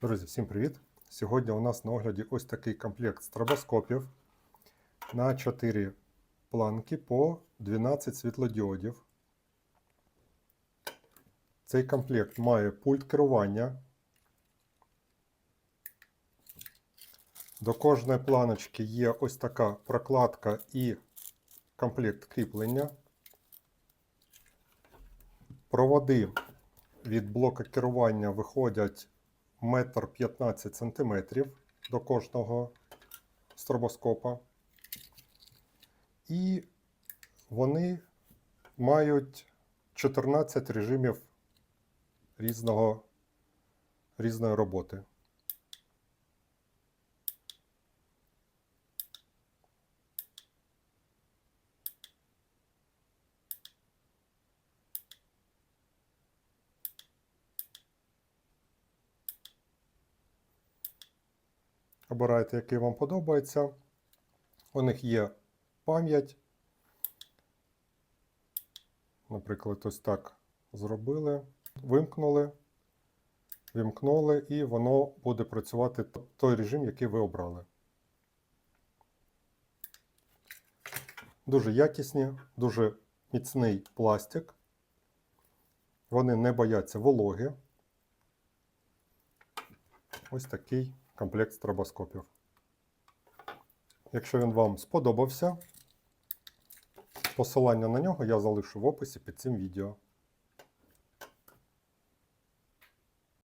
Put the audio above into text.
Друзі, всім привіт! Сьогодні у нас на огляді ось такий комплект стробоскопів на 4 планки по 12 світлодіодів. Цей комплект має пульт керування. До кожної планочки є ось така прокладка і комплект кріплення. Проводи від блока керування виходять метр 15 сантиметрів до кожного стробоскопа. І вони мають 14 режимів різного, різної роботи. Обирайте, який вам подобається. У них є пам'ять. Наприклад, ось так зробили, вимкнули, вимкнули, і воно буде працювати той режим, який ви обрали. Дуже якісні, дуже міцний пластик. Вони не бояться вологи. Ось такий комплект стробоскопів. Якщо він вам сподобався, посилання на нього я залишу в описі під цим відео.